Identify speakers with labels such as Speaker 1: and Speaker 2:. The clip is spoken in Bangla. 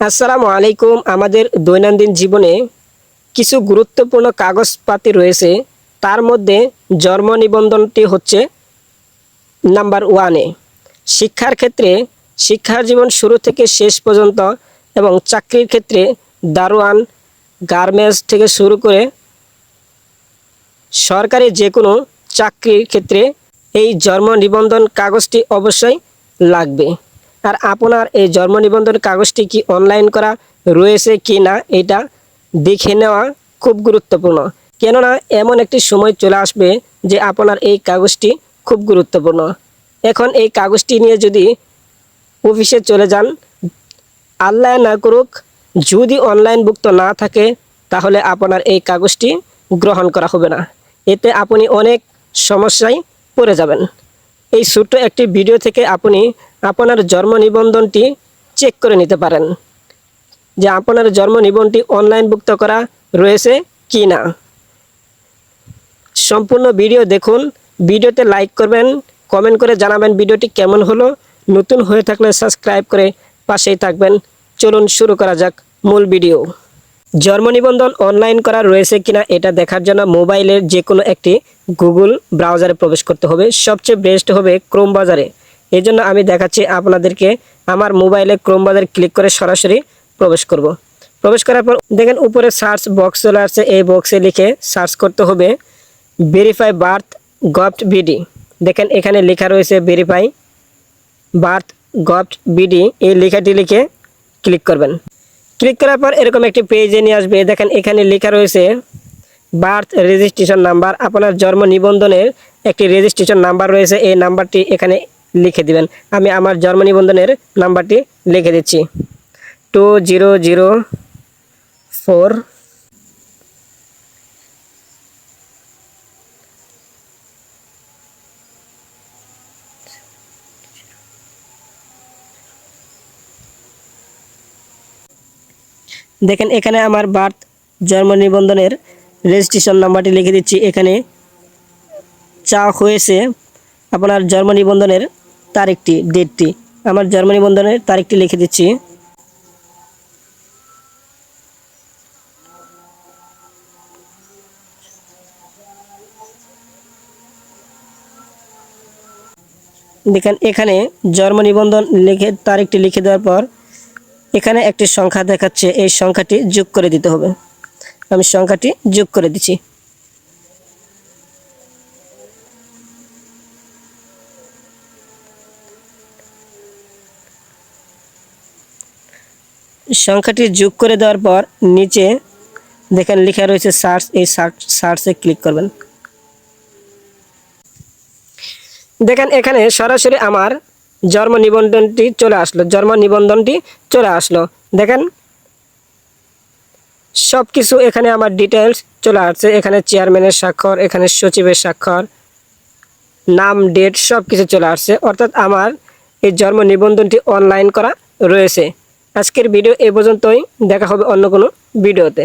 Speaker 1: আসসালামু আলাইকুম। আমাদের দৈনন্দিন জীবনে কিছু গুরুত্বপূর্ণ কাগজপাতি রয়েছে। তার মধ্যে জন্ম নিবন্ধনটি হচ্ছে নাম্বার ওয়ানে। শিক্ষার ক্ষেত্রে শিক্ষার জীবন শুরু থেকে শেষ পর্যন্ত এবং চাকরির ক্ষেত্রে দারোয়ান গার্মেন্টস থেকে শুরু করে সরকারি যে কোনো চাকরির ক্ষেত্রে এই জন্ম নিবন্ধন কাগজটি অবশ্যই লাগবে। আর আপনার এই জন্ম নিবন্ধন কাগজটি কি অনলাইন করা রয়েছে কি না, এটা দেখে নেওয়া খুব গুরুত্বপূর্ণ। কেননা, এমন একটি সময় চলে আসবে যে আপনার এই কাগজটি খুব গুরুত্বপূর্ণ। এখন এই কাগজটি নিয়ে যদি অফিসে চলে যান, আল্লাহ না করুক, যদি অনলাইন অনলাইনভুক্ত না থাকে, তাহলে আপনার এই কাগজটি গ্রহণ করা হবে না। এতে আপনি অনেক সমস্যায় পড়ে যাবেন। এই ছোট্ট একটি ভিডিও থেকে আপনি আপনার জন্ম নিবন্ধনটি চেক করে নিতে পারেন যে আপনার জন্ম নিবন্ধনটি অনলাইনভুক্ত করা রয়েছে কি না সম্পূর্ণ ভিডিও দেখুন ভিডিওতে লাইক করবেন কমেন্ট করে জানাবেন ভিডিওটি কেমন হলো, নতুন হয়ে থাকলে সাবস্ক্রাইব করে পাশেই থাকবেন। চলুন শুরু করা যাক মূল ভিডিও জন্ম নিবন্ধন অনলাইন করা রয়েছে কিনা এটা দেখার জন্য মোবাইলের যে কোনো একটি গুগল ব্রাউজারে প্রবেশ করতে হবে। সবচেয়ে বেস্ট হবে ক্রোম বাজারে এই জন্য আমি দেখাচ্ছি আপনাদেরকে আমার মোবাইলে ক্রোম বাজারে ক্লিক করে সরাসরি প্রবেশ করব। প্রবেশ করার পর দেখেন উপরে সার্চ বক্স চলে আসছে। এই বক্সে লিখে সার্চ করতে হবে ভেরিফাই বার্থ গভট বিডি দেখেন এখানে লেখা রয়েছে ভেরিফাই বার্থ গভট বিডি এই লেখাটি লিখে ক্লিক করবেন। ক্লিক করার পর এরকম একটি পেজে নিয়ে আসবে। দেখেন এখানে লেখা রয়েছে বার্থ রেজিস্ট্রেশন নাম্বার আপনার জন্ম নিবন্ধনের একটি রেজিস্ট্রেশন নাম্বার রয়েছে। এই নাম্বারটি এখানে লিখে দিবেন। আমি আমার জন্ম নিবন্ধনের নাম্বারটি লিখে দিচ্ছি। টু জিরো জিরো ফোর দেখেন, এখানে আমার বার্থ, জন্ম নিবন্ধনের রেজিস্ট্রেশন নাম্বারটি লিখে দিচ্ছি। এখানে চা হয়েছে। আপনার জন্ম নিবন্ধনের তারিখটি, ডেটটি। আমার জন্ম নিবন্ধনের তারিখটি লিখে দিচ্ছি। দেখেন, এখানে জন্ম নিবন্ধন লিখে, তারিখটি লিখে দেওয়ার পর এখানে একটি সংখ্যা দেখাচ্ছে। এই সংখ্যাটি যোগ করে দিতে হবে। আমি সংখ্যাটি যোগ করে দিচ্ছি। সংখ্যাটি যোগ করে দেওয়ার পর নিচে দেখেন লেখা রয়েছে সার্চ এই সার্চ সার্চে ক্লিক করবেন। দেখেন এখানে সরাসরি আমার জন্ম নিবন্ধনটি চলে আসলো, জন্ম নিবন্ধনটি চলে আসলো। দেখেন সব কিছু এখানে আমার ডিটেলস চলে আসছে, এখানে চেয়ারম্যানের স্বাক্ষর, এখানে সচিবের স্বাক্ষর, নাম ডেট সব কিছু চলে আসছে। অর্থাৎ আমার এই জন্ম নিবন্ধনটি অনলাইন করা রয়েছে। আজকের ভিডিও এ পর্যন্তই। দেখা হবে অন্য কোনো ভিডিওতে।